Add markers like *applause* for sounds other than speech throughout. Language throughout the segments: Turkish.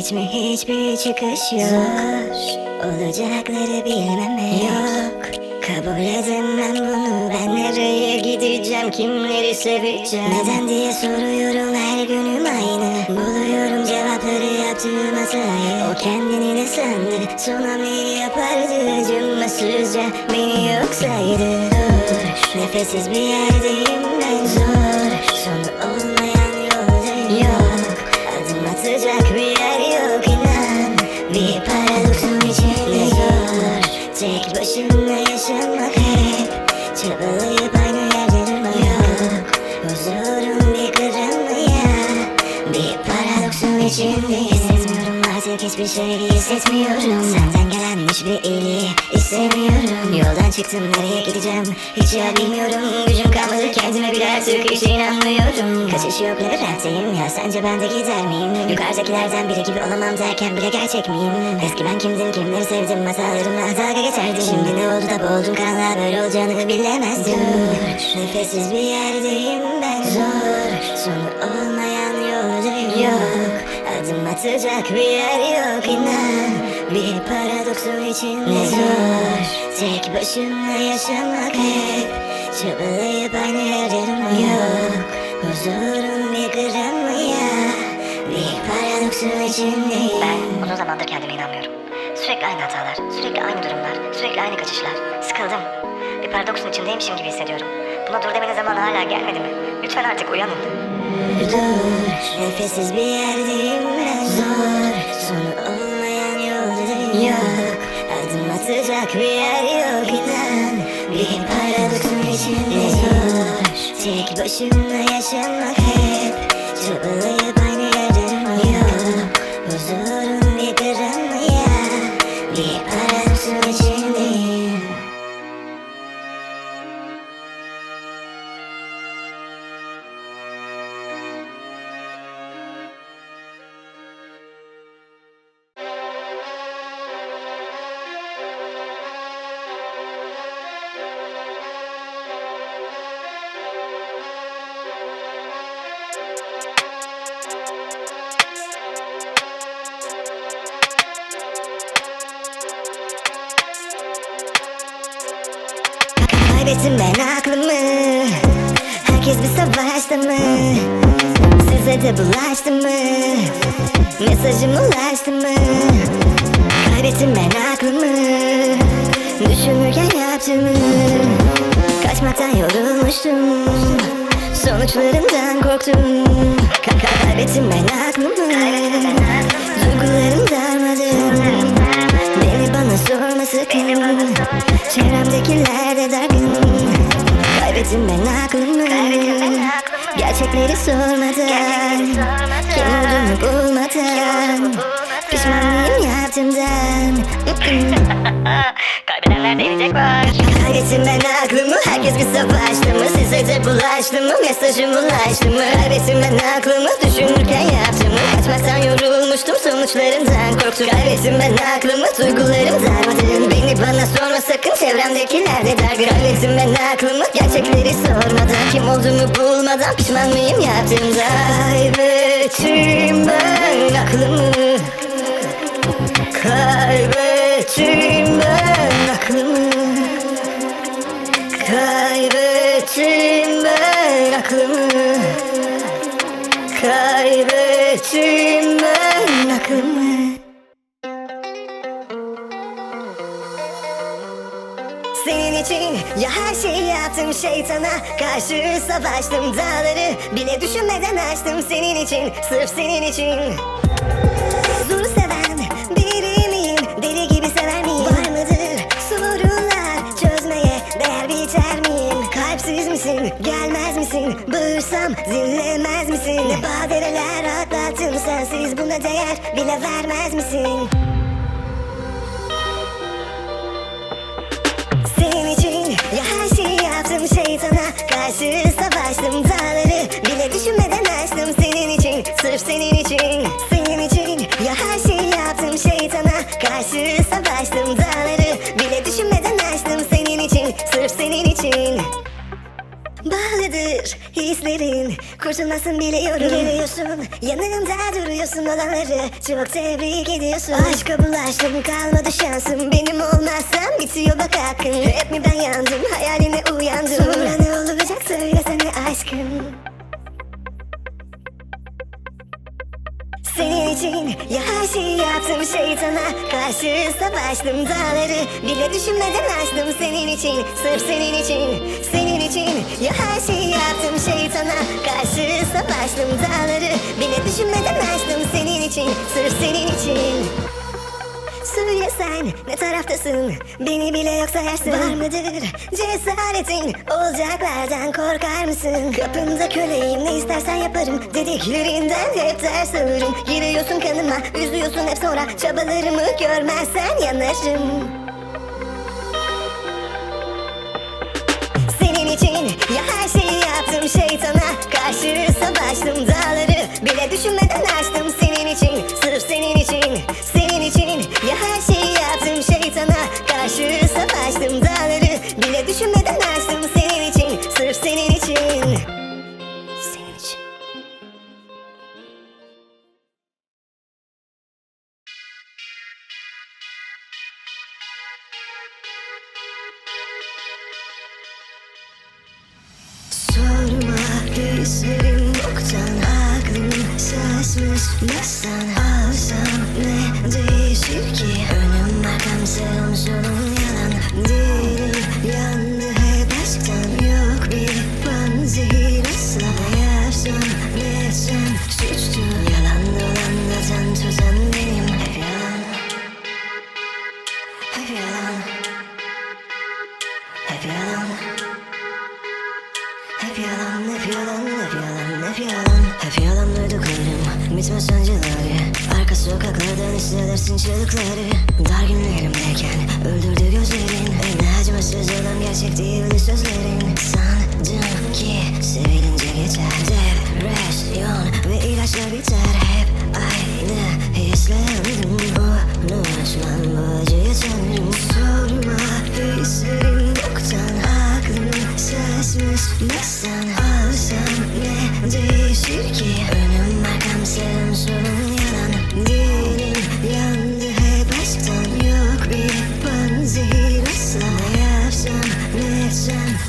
hiç mi hiçbir çıkış yok. Olacakları bilmeme yok. Kabul edemem bunu Ben nereye gideceğim kimleri seveceğim? Neden diye soruyorum her günüm aynı. Buluyorum cevapları yaptığım hatayı O kendini ne sandı? Neyi yapardı acımasızca Beni yok saydı Dur nefessiz bir yerdeyim ben. Zor Tek yaşamak hep Çabalayıp aynı yerde durmak yok. Huzurun bir kırılmaya Bir paradoksun içindeyim Artık hiçbir şey hissetmiyorum. Senden gelen hiçbir iyiliği istemiyorum. Yoldan çıktım nereye gideceğim? Hiç ya bilmiyorum. Gücüm kalmadı kendime bile artık hiç inanmıyorum. Kaçış yok labirentteyim ya? Sence ben de gider miyim? Yukarıdakilerden biri gibi olamam derken bile gerçek miyim? Eski ben kimdim kimleri sevdim? Hatalarımla dalga geçerdim. Şimdi ne oldu da boğuldum karanlığa böyle olacağını bilemezdim. Dur. Nefessiz bir yerdeyim ben Adım atacak bir yer yok inan Bir paradoksun içinde zor Tek başına yaşamak hep Çabalayıp yerde durmak yok Huzurun bir kırılmaya Bir paradoksun içindeyim Ben uzun zamandır kendime inanmıyorum. Sürekli aynı hatalar, sürekli aynı durumlar, sürekli aynı kaçışlar. Sıkıldım. Bir paradoksun içindeymişim gibi hissediyorum. Buna dur demenin zamanı hala gelmedi mi? Lütfen artık uyanın. Dur nefessiz bir yerdeyim zor Sonu olmayan yoldayım yok. Adım atacak bir yer yok inan. Bir paradoksun içinde zor. Tek başına yaşamak hep. Çabalayıp aynı yerde durmak yok. Huzurun korktum. Ka- Kaybettim ben aklımı Duygularım darmadım Beni bana sorma sakın. Çevremdekiler de dargın. Kaybettim ben aklımı. Gerçekleri sormadan Kim olduğumu bulmadan Pişman mıyım yaptığımdan *laughs* Kaybedenler de inecek var. Kaybettim ben aklımı Herkes bir savaştı mı? Size de bulaştı mı? Mesajım ulaştı mı? Kaybettim ben aklımı Düşünürken yaptım mı? Kaçmaktan yorulmuştum Sonuçlarından korktum. Kaybettim ben aklımı Duygularım darmadağın Beni bana sorma sakın Çevremdekiler de dargın Kaybettim ben aklımı Gerçekleri sormadan. Kim olduğumu bulmadan Pişman mıyım yaptığımda? Kaybettim ben aklımı şeytana Karşı savaştım dağları Bile düşünmeden açtım senin için Sırf senin için Zoru seven biri miyim? Deli gibi sever miyim? Var mıdır sorunlar çözmeye değer biçer miyim? Kalpsiz misin? Gelmez misin? Bağırsam dinlemez misin? Ne badireler atlattım sensiz buna değer bile vermez misin? Yaptım şeytana Karşı savaştım. Dağları Bile düşünmeden açtım senin için. Sırf senin için Senin için. Ya her şeyi yaptım şeytana Karşı savaştım. Dağları Bile düşünmeden açtım senin için. Sırf senin için. Bağlıdır hislerin Kurtulmasın biliyorum Biliyorsun yanımda duruyorsun olanları Çok tebrik ediyorsun. Aşka bulaştım kalmadı şansım. Benim olmazsam bitiyor bak hakkın Hep mi ben yandım? Hayaline uyandım Sonra ne olacak söylesene aşkım Senin için ya her şeyi yaptım şeytana Karşı savaştım. Dağları Bile düşünmeden açtım senin için. Sırf senin için Senin için ya her şeyi yaptım şeytana Karşı savaştım. Dağları Bile düşünmeden açtım senin için. Sırf senin için Söyle sen ne taraftasın? Beni bile yok sayarsın. Var mıdır cesaretin? Olacaklardan korkar mısın? Kapında köleyim ne istersen yaparım. Dediklerinden hep ters alırım Giriyorsun kanıma üzüyorsun hep sonra. Çabalarımı görmezsen yanarım. Senin için ya her şeyi yaptım şeytana. Karşı savaştım dağları Bile düşünmeden açtım. Senin için Sırf senin için Senin için Karşı savaştım dağları Hep yalan hep yalan, hep yalan, hep yalan, hep yalan. Hep yalan duyduklarım, bitmez sancıları. Arka sokaklardan Dar günlerimdeyken öldürdü gözlerin. En acımasız olan gerçek değildi sözlerin. Sandım ki sevilince geçer. Depresyon ve ilaçlar biter. Hep baştan Alsam ne değişir ki Önüm arkam sağım solum yalan yandı hep aşktan Yok bir panzehir asla Yapsam ne etsem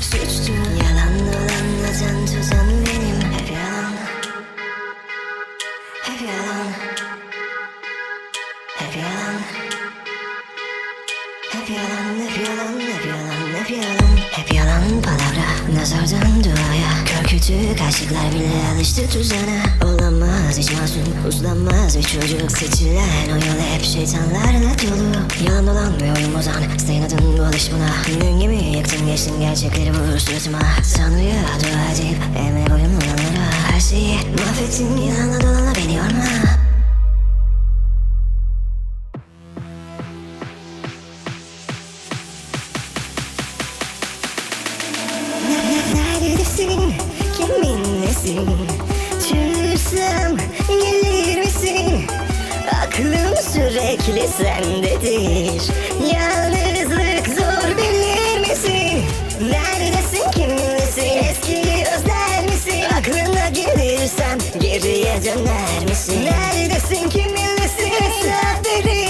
kütük aşıklar bile alıştı tuzana. Olamaz hiç masum, uzlanmaz bir çocuk. Seçilen o yol hep şeytanlarla dolu. Yalan dolan ve oyun bozan, senin adın bu alışmana. Dün gibi yıktın geçtin gerçekleri vur suratıma Tanrı'ya dua edip emre boyun olanlara Her şeyi mahvettin yalanla dolanla beni yorma Çığırsam gelir misin? Aklım sürekli sendedir Yalnızlık zor bilir misin? Neredesin kiminlesin? Eskiyi özler misin? Aklına gelirsem geriye döner misin? Neredesin kiminlesin? Hesap verir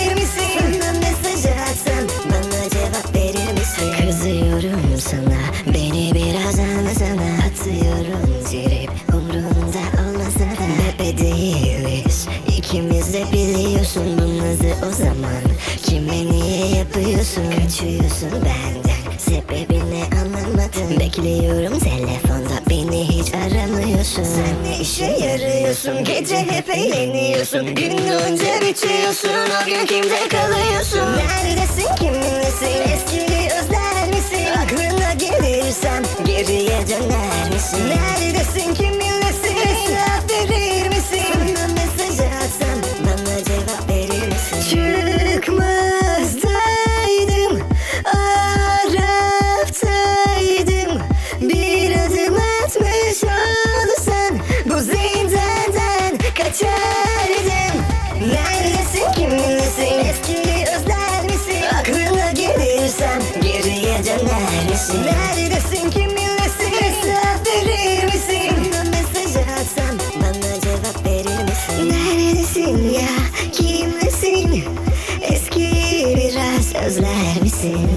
biliyorsun bunları o zaman. Kime niye yapıyorsun? Kaçıyorsun benden. Sebebini anlamadım Bekliyorum telefonda. Beni hiç aramıyorsun. Sen ne işe yarıyorsun? Gece hep eğleniyorsun. Gün önce bitiyorsun. O gün kimde kalıyorsun? Neredesin? Kiminlesin eskili özler misin? Aklına gelirsem geriye döner misin? Neredesin? Kiminlesin? Hesap verir misin sözler misin?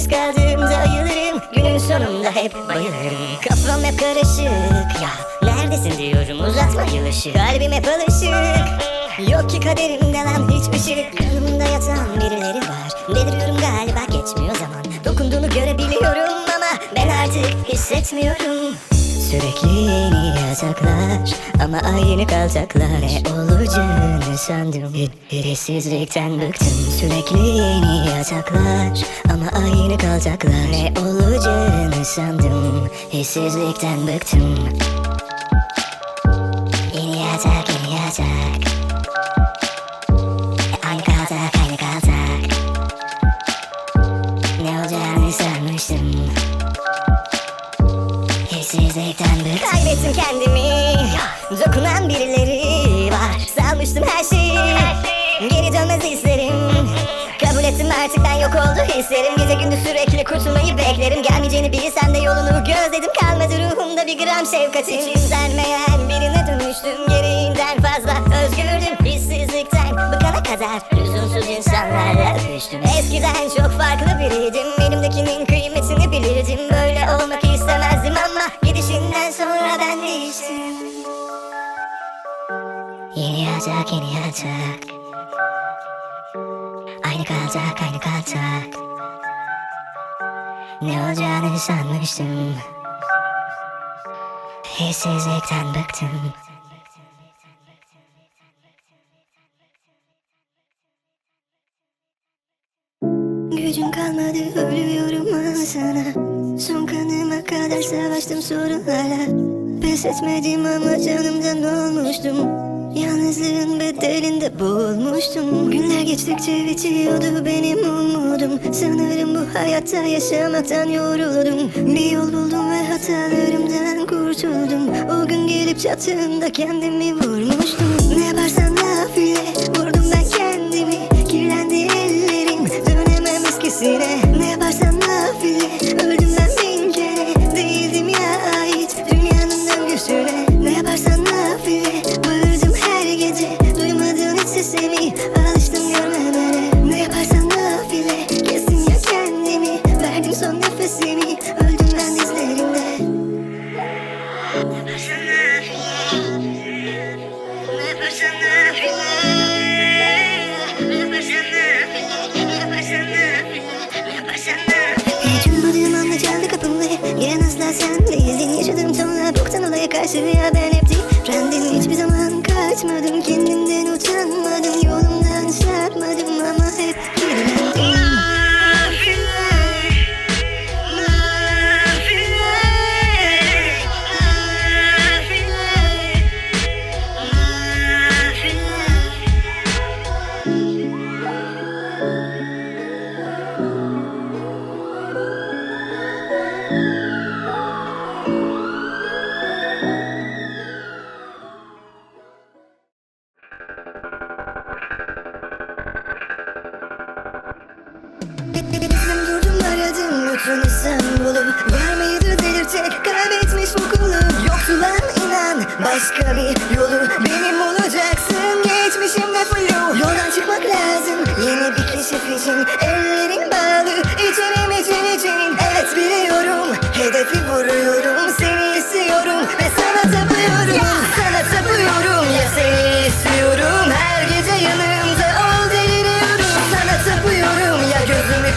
Yalnız kaldığımda ayılırım. Günün sonunda hep bayılırım. Kafam hep karışık. Ya neredesin diyorum uzatma yılışı Kalbim hep alışık. Yok ki kaderimde lan hiçbir şey. Kanımda yatan birileri var. Deliriyorum galiba geçmiyor zaman. Dokunduğunu görebiliyorum ama Ben artık hissetmiyorum Sürekli yeni yataklar Ama aynı kalacaklar. Ne olacağını sandım. Birisizlikten bıktım. Sürekli yeni yataklar Ama aynı kalacaklar. Ne olacağını sandım. Hissizlikten bıktım Kaybettim kendimi. Dokunan birileri var. Salmıştım her şeyi. Geri dönmez hislerim. Kabul ettim artık ben yok oldu hislerim. Gece gündüz sürekli kurtulmayı beklerim. Gelmeyeceğini bilsem de yolunu gözledim. Kalmadı ruhumda bir gram şefkatim. Hiç yükselmeyen birine dönüştüm Gereğinden fazla özgürdüm. Hissizlikten bıkana kadar Lüzumsuz insanlarla öpüştüm Eskiden çok farklı biriydim. Benimdekinin kıymetini bilirdim. Böyle olmak Gidişinden sonra ben değiştim. Yeni yatak yeni yatak Aynı kalacak aynı kalacak. Ne olacağını sanmıştım. Hissizlikten bıktım. Gücüm kalmadı ölüyorum sana Son kanıma kadar savaştım sorunlarla Pes etmedim ama canımdan olmuştum Yalnızlığın bedelinde boğulmuştum. Günler geçtikçe bitiyordu benim umudum. Sanırım bu hayatta yaşamaktan yoruldum. Bir yol buldum ve hatalarımdan kurtuldum. O gün gelip çattığımda kendimi vurmuştum. Ne yaparsan nafile vurdum ben kendimi. Kirlendi ellerim dönemem eskisine döngüsüne Ne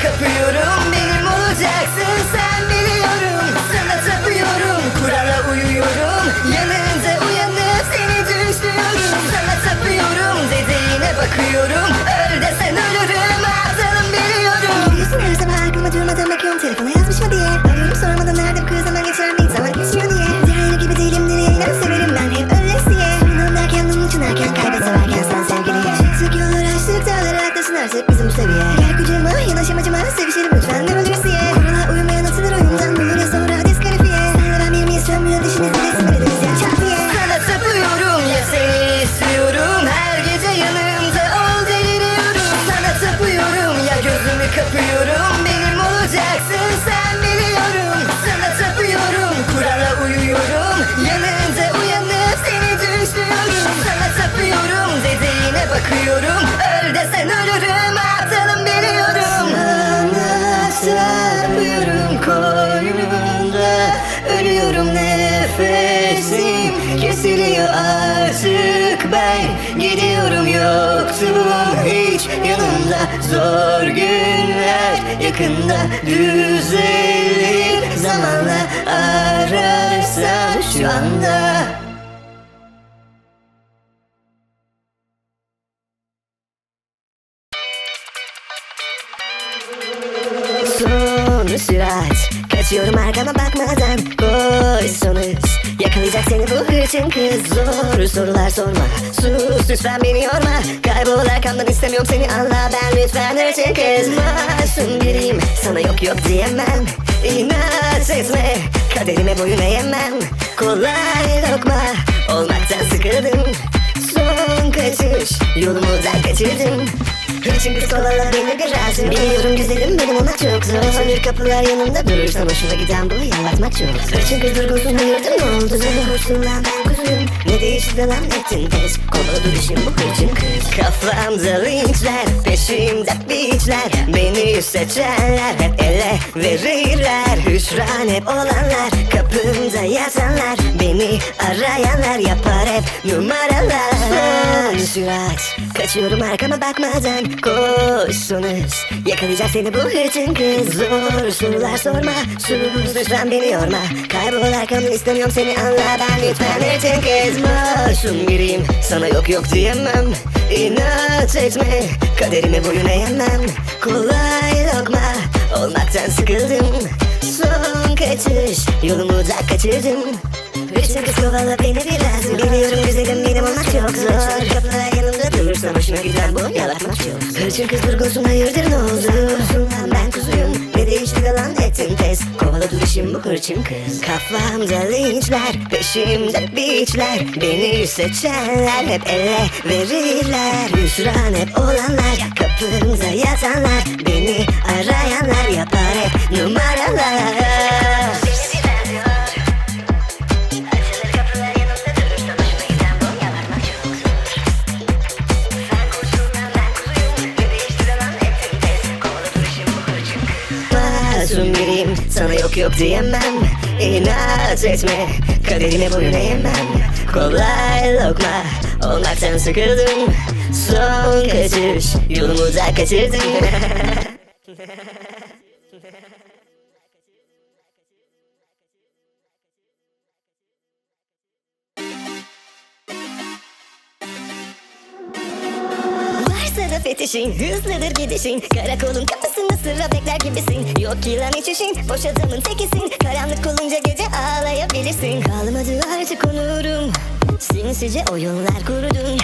kapıyorum ben Gidiyorum yoktun hiç? Yanımda Zor günler yakında düzelir. Zamanla ararsan şu anda. Son sürat Kaçıyorum arkama bakmadan Koysunuz. Yakalayacak seni bu hırçın kız. Zor sorular sorma. Sus lütfen beni yorma. Kaybol arkamdan istemiyorum seni. Anla Ben lütfen hırçın kız. Masum biriyim. Sana yok yok diyemem. İnat etme. Kaderime boyun eğemem. Kolay lokma. Olmaktan sıkıldım. Son kaçış. Yolumu da kaçırdım Hırçın kız kovala beni biraz Biliyorum güzelim benim ona çok zor. Açılır kapılar yanımda durursan hoşuna giden bu yalatmak çok Hırçın kız durgunsun hayırdır ne oldu? Sen hoşsun lan ben kuzuyum Ne değişti de lan ettin tez Kovala duruşum bu hırçın kız. Kafamda linçler Peşimde biçler. Beni seçenler Hep ele verirler. Hüsran hep olanlar Kapımda yatanlar. Beni arayanlar Yapar hep numaralar. Son sürat Kaçıyorum arkama bakmadan. Koşsunuz Yakalayacak seni bu hırçın kız. Zor sorular sorma Sus lütfen beni yorma. Kaybol arkamdan istemiyorum seni. Anla Ben lütfen hırçın kız Masum biriyim Sana yok yok diyemem. İnat etme Kaderime boyun eğemem. Kolay lokma Olmaktan sıkıldım. Son kaçış Yolumu da kaçırdım Hırçın kız kovala beni biraz Biliyorum güzelim benim olmak çok zor. Kapılar yanımda durursan hoşuna gider bu yalatmak çok Hırçın kız durgunsun hayırdır ne oldu Lan ben kuzuyum ne değişti yalan ettin tez Kovala duruşum bu hırçın kız. Kafamda linçler peşimde biçler. Beni seçenler hep ele verirler. Hüsran hep olanlar kapımda yatanlar. Beni arayanlar yapar hep numaralar yok yok diyemem İnat etme. Kaderine boyun eğemem Kolay lokma. Olmaktan sıkıldım Son kaçış. Yolumu da kaçırdım *laughs* Da fetişin hızlıdır gidişin. Karakolun kapısında sıra bekler gibisin. Yok ki lan hiç işin boş adamın tekisin. Karanlık olunca gece ağlayabilirsin. Kalmadı artık onurum Sinsice oyunlar kurdun.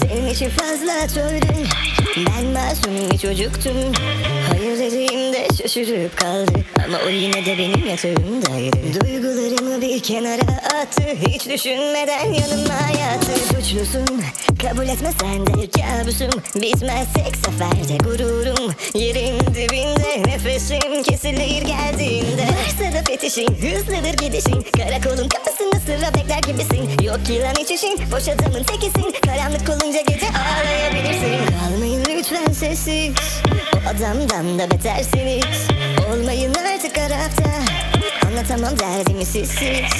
Senin için fazla tördüm Ben masum bir çocuktum Hayır dediğimde şaşırıp kaldı. Ama o yine de benim yatağımdaydı. Duygularımı bir kenara attı. Hiç düşünmeden yanıma yattı. Suçlusun kabul etmesen de. Kabusum Bitmez tek seferde. Gururum Yerin dibinde. Nefesim kesilir geldiğinde. Varsa da fetişin hızlıdır gidişin. Karakolun kapısında sıra bekler gibisin. Yok ki lan hiç işin boş adamın tekisin. Karanlık olunca gece ağlayabilirsin Kalmayın lütfen sessiz O adamdan da betersiniz. Olmayın artık Arap'ta Anlatamam derdimi sizsiz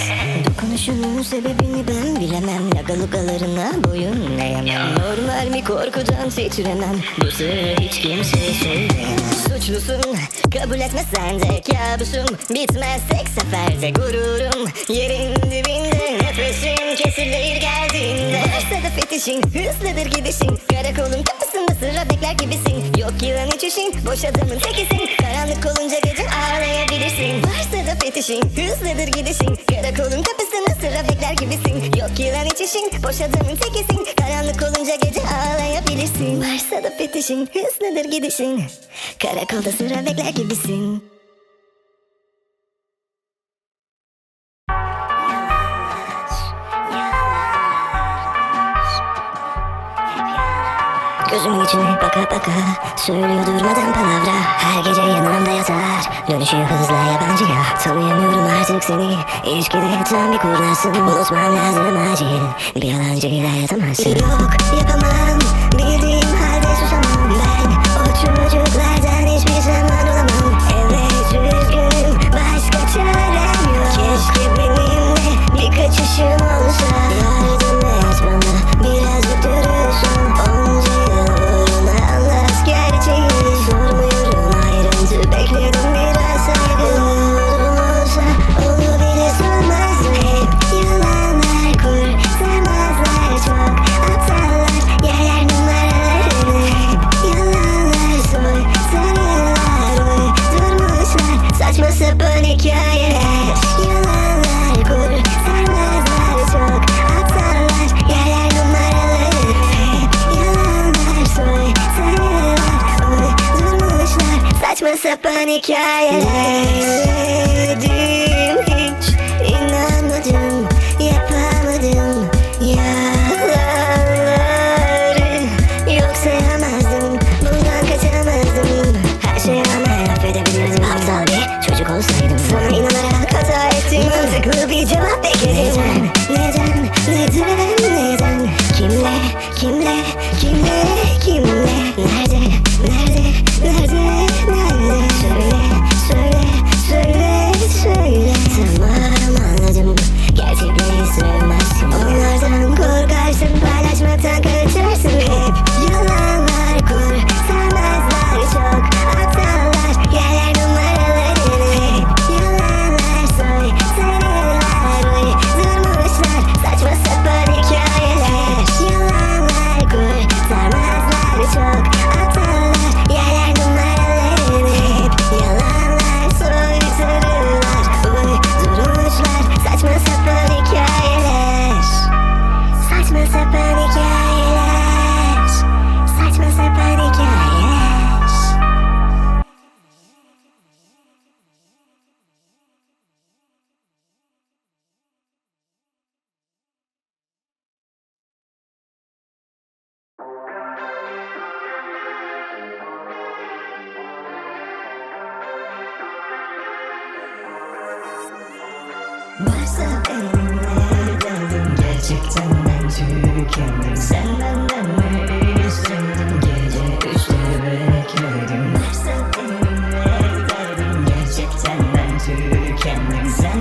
Dokunuşunun sebebini ben bilemem. Lagalugalarına boyun eğemem. Normal bir korkudan titremem. Bu sırrı hiç kimseye söyleyemem. Suçlusun kabul etmesen de kabusum Bitmez tek seferde gururum. Yerin dibinde nefesim kesilir geldiğinde Varsa da fetişin hızlıdır gidişin? Karakolun kapısında sıra bekler gibisin. Yok yılan işin boş adamın tekisin. Karanlık olunca gece ağlayabilirsin. Varsa da fetişin hızlıdır gidişin? Karakolun kapısında sıra bekler gibisin. Yok yılan işin boş adamın tekisin. Karanlık olunca gece ağlayabilirsin. Varsa da fetişin hızlıdır gidişin? Karakolda sıra bekler gibisin Gözümün içine baka baka Söylüyor durmadan palavra. Her gece yanımda yatar. Dönüşüyor hızla yabancıya. Tanıyamıyorum artık seni. İlişkide tam bir kurnazsın Unutmam lazım acil. Bir yalancıyla yatamazsın Yok yapamam Sevinirdim aptal bir çocuk olsaydım. Sana inanarak